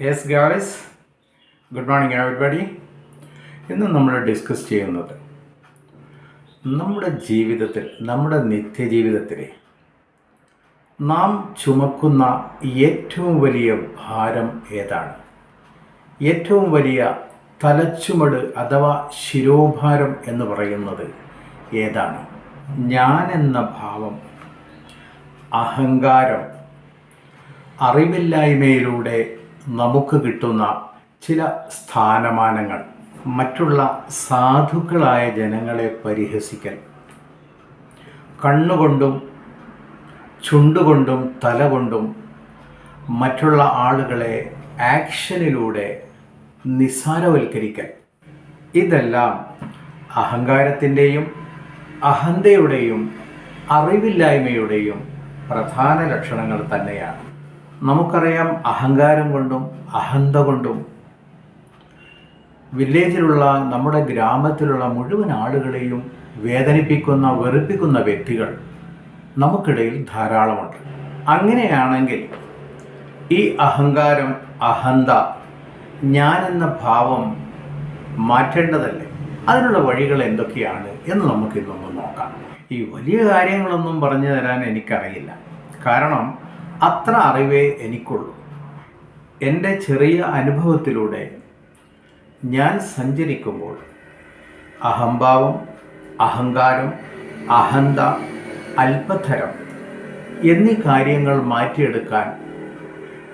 Yes guys good morning everybody ഇന്ന് നമ്മൾ discuss ചെയ്യുന്നത് നമ്മുടെ ജീവിതത്തിൽ നമ്മുടെ നിത്യജീവിതത്തിൽ നാം ചുമക്കുന്ന ഏറ്റവും വലിയ ഭാരം ഏതാണ്? ഏറ്റവും വലിയ തലച്ചുമട് അഥവാ ശിരോഭാരം എന്ന് പറയുന്നത് ഏതാണ്? ഞാൻ എന്ന ഭാവം അഹങ്കാരം അറിവില്ലായ്മയിലൂടെ നമുക്ക് കിട്ടുന്ന ചില സ്ഥാനമാനങ്ങൾ മറ്റുള്ള സാധുക്കളായ ജനങ്ങളെ പരിഹസിക്കൽ. കണ്ണുകൊണ്ടും ചുണ്ടുകൊണ്ടും തലകൊണ്ടും മറ്റുള്ള ആളുകളെ ആക്ഷനിലൂടെ നിസ്സാരവൽക്കരിക്കൽ. ഇതെല്ലാം അഹങ്കാരത്തിന്റെയും അഹന്തയുടെയും അറിവില്ലായ്മയുടെയും പ്രധാന ലക്ഷണങ്ങൾ തന്നെയാണ്. നമുക്കറിയാം അഹങ്കാരം കൊണ്ടും അഹന്ത കൊണ്ടും വില്ലേജിലുള്ള നമ്മുടെ ഗ്രാമത്തിലുള്ള മുഴുവൻ ആളുകളെയും വേദനിപ്പിക്കുന്ന വെറുപ്പിക്കുന്ന വ്യക്തികൾ നമുക്കിടയിൽ ധാരാളമുണ്ട്. അങ്ങനെയാണെങ്കിൽ ഈ അഹങ്കാരം അഹന്ത ഞാനെന്ന ഭാവം മാറ്റേണ്ടതല്ലേ? അതിനുള്ള വഴികൾ എന്തൊക്കെയാണ് എന്ന് നമുക്കിന്നൊന്ന് നോക്കാം. ഈ വലിയ കാര്യങ്ങളൊന്നും പറഞ്ഞു തരാൻ എനിക്കറിയില്ല. കാരണം അത്ര അറിവേ എനിക്കുള്ളൂ. എന്റെ ചെറിയ അനുഭവത്തിലൂടെ ഞാൻ സഞ്ചരിക്കുമ്പോൾ അഹംഭാവം അഹങ്കാരം അഹന്ത അല്പതരം എന്നീ കാര്യങ്ങൾ മാറ്റിയെടുക്കാൻ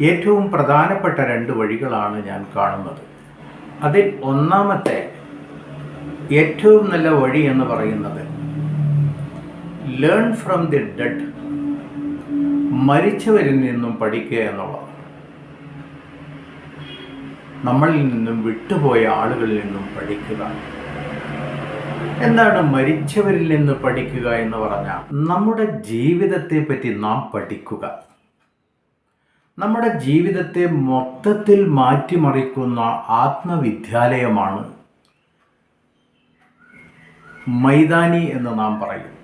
ഏറ്റവും പ്രധാനപ്പെട്ട രണ്ട് വഴികളാണ് ഞാൻ കാണുന്നത്. അതിൽ ഒന്നാമത്തെ ഏറ്റവും നല്ല വഴി എന്ന് പറയുന്നത് ലേൺ ഫ്രം ദി ഡെഡ് മരിച്ചവരിൽ നിന്നും പഠിക്കുക എന്നുള്ളത് നമ്മളിൽ നിന്നും വിട്ടുപോയ ആളുകളിൽ നിന്നും പഠിക്കുക. എന്താണ് മരിച്ചവരിൽ നിന്ന് പഠിക്കുക എന്ന് പറഞ്ഞാൽ നമ്മുടെ ജീവിതത്തെ പറ്റി നാം പഠിക്കുക. നമ്മുടെ ജീവിതത്തെ മൊത്തത്തിൽ മാറ്റിമറിക്കുന്ന ആത്മവിദ്യാലയമാണ് മൈതാനി എന്ന് നാം പറയും.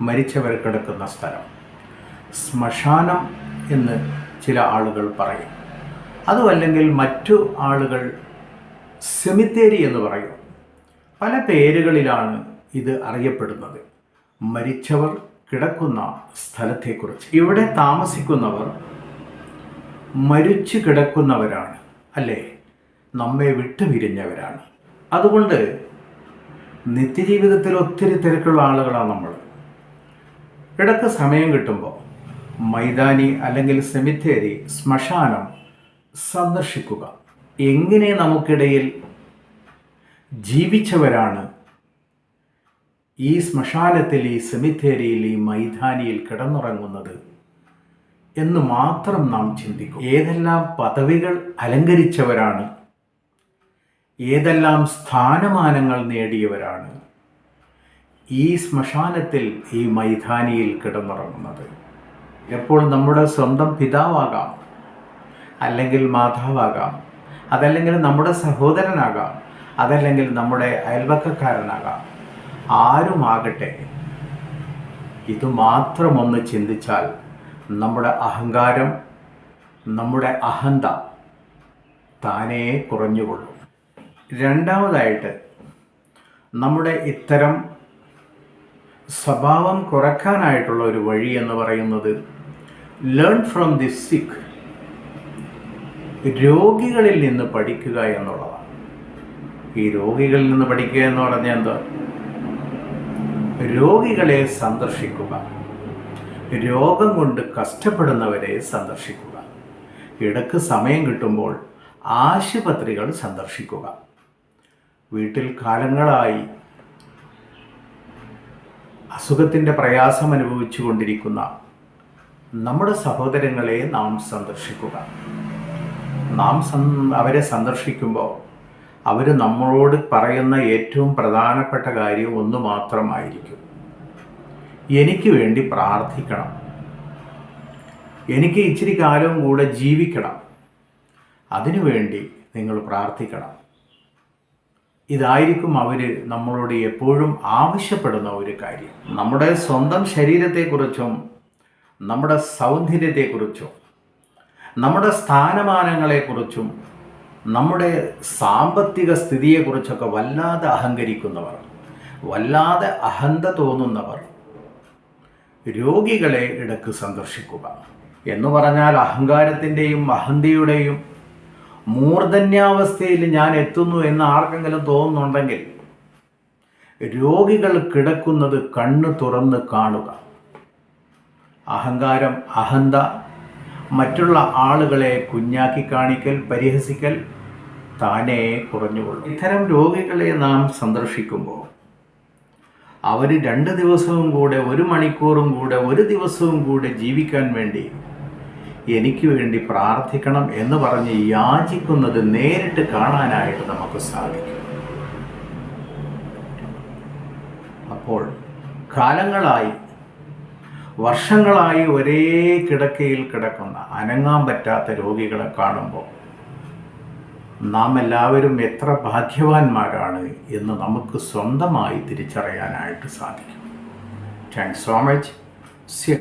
മരിച്ചവർ കിടക്കുന്ന സ്ഥലം. ശ്മശാനം എന്ന് ചില ആളുകൾ പറയും. അതുമല്ലെങ്കിൽ മറ്റു ആളുകൾ സെമിത്തേരി എന്ന് പറയും. പല പേരുകളിലാണ് ഇത് അറിയപ്പെടുന്നത്. മരിച്ചവർ കിടക്കുന്ന സ്ഥലത്തെക്കുറിച്ച്. ഇവിടെ താമസിക്കുന്നവർ മരിച്ചു കിടക്കുന്നവരാണ്. അല്ലേ? നമ്മെ വിട്ടുപിരിഞ്ഞവരാണ് അതുകൊണ്ട് നിത്യജീവിതത്തിൽ ഒത്തിരി തിരക്കുള്ള ആളുകളാണ് നമ്മൾ. ഇടയ്ക്ക് സമയം കിട്ടുമ്പോൾ മൈതാനി അല്ലെങ്കിൽ സെമിത്തേരി ശ്മശാനം സന്ദർശിക്കുക. എങ്ങനെ നമുക്കിടയിൽ ജീവിച്ചവരാണ് ഈ ശ്മശാനത്തിൽ ഈ സെമിത്തേരിയിൽ ഈ മൈതാനിയിൽ കിടന്നുറങ്ങുന്നത് എന്ന് മാത്രം നാം ചിന്തിക്കും. ഏതെല്ലാം പദവികൾ അലങ്കരിച്ചവരാണ് ഏതെല്ലാം സ്ഥാനമാനങ്ങൾ നേടിയവരാണ് ഈ ശ്മശാനത്തിൽ ഈ മൈതാനിയിൽ കിടന്നുറങ്ങുന്നത്. എപ്പോൾ നമ്മുടെ സ്വന്തം പിതാവാകാം. അല്ലെങ്കിൽ മാതാവാകാം. അതല്ലെങ്കിൽ നമ്മുടെ സഹോദരനാകാം. അതല്ലെങ്കിൽ നമ്മുടെ അയൽവക്കക്കാരനാകാം. ആരുമാകട്ടെ. ഇത് മാത്രമൊന്ന് ചിന്തിച്ചാൽ നമ്മുടെ അഹങ്കാരം നമ്മുടെ അഹന്ത താനേ കുറഞ്ഞുകൊള്ളും. രണ്ടാമതായിട്ട് നമ്മുടെ ഇത്തരം സ്വഭാവം കുറയ്ക്കാനായിട്ടുള്ള ഒരു വഴി എന്ന് പറയുന്നത് ലേൺ ഫ്രം ദി സിക്ക് രോഗികളിൽ നിന്ന് പഠിക്കുക എന്നുള്ളതാണ്. ഈ രോഗികളിൽ നിന്ന് പഠിക്കുക എന്ന് പറഞ്ഞാൽ എന്താ? രോഗികളെ സന്ദർശിക്കുക. രോഗം കൊണ്ട് കഷ്ടപ്പെടുന്നവരെ സന്ദർശിക്കുക. ഇടയ്ക്ക് സമയം കിട്ടുമ്പോൾ ആശുപത്രികൾ സന്ദർശിക്കുക. വീട്ടിൽ കാലങ്ങളായി അസുഖത്തിന്റെ പ്രയാസം അനുഭവിച്ചു കൊണ്ടിരിക്കുന്ന നമ്മുടെ സഹോദരങ്ങളെ നാം സന്ദർശിക്കുക. നാം അവരെ സന്ദർശിക്കുമ്പോൾ അവർ നമ്മളോട് പറയുന്ന ഏറ്റവും പ്രധാനപ്പെട്ട കാര്യം ഒന്ന് മാത്രമായിരിക്കും. എനിക്ക് വേണ്ടി പ്രാർത്ഥിക്കണം. എനിക്ക് ഇച്ചിരി കാലവും കൂടെ ജീവിക്കണം. അതിനുവേണ്ടി നിങ്ങൾ പ്രാർത്ഥിക്കണം. ഇതായിരിക്കും അവർ നമ്മളോട് എപ്പോഴും ആവശ്യപ്പെടുന്ന ഒരു കാര്യം. നമ്മുടെ സ്വന്തം ശരീരത്തെക്കുറിച്ചും നമ്മുടെ സൗന്ദര്യത്തെക്കുറിച്ചും നമ്മുടെ സ്ഥാനമാനങ്ങളെക്കുറിച്ചും നമ്മുടെ സാമ്പത്തിക സ്ഥിതിയെക്കുറിച്ചൊക്കെ വല്ലാതെ അഹങ്കരിക്കുന്നവർ വല്ലാതെ അഹന്ത തോന്നുന്നവർ രോഗികളെ ഇടയ്ക്ക് സന്ദർശിക്കുക. എന്ന് പറഞ്ഞാൽ അഹങ്കാരത്തിന്റെയും അഹന്തയുടെയും മൂർധന്യാവസ്ഥയിൽ ഞാൻ എത്തുന്നു എന്ന് ആർക്കെങ്കിലും തോന്നുന്നുണ്ടെങ്കിൽ രോഗികൾ കിടക്കുന്നത് കണ്ണ് തുറന്ന് കാണുക. അഹങ്കാരം അഹന്ത മറ്റുള്ള ആളുകളെ കുഞ്ഞാക്കി കാണിക്കൽ പരിഹസിക്കൽ താനെ കുറഞ്ഞുകൊള്ളും. ഇത്തരം രോഗികളെ നാം സന്ദർശിക്കുമ്പോൾ അവർ രണ്ട് ദിവസവും കൂടെ ഒരു മണിക്കൂറും കൂടെ ഒരു ദിവസവും കൂടെ ജീവിക്കാൻ വേണ്ടി എനിക്ക് വേണ്ടി പ്രാർത്ഥിക്കണം എന്ന് പറഞ്ഞ് യാചിക്കുന്നത് നേരിട്ട് കാണാനായിട്ട് നമുക്ക് സാധിക്കും. അപ്പോൾ കാലങ്ങളായി വർഷങ്ങളായി ഒരേ കിടക്കയിൽ കിടക്കുന്ന അനങ്ങാൻ പറ്റാത്ത രോഗികളെ കാണുമ്പോൾ നാം എല്ലാവരും എത്ര ഭാഗ്യവാന്മാരാണ് എന്ന് നമുക്ക് സ്വന്തമായി തിരിച്ചറിയാനായിട്ട് സാധിക്കും. Thanks so much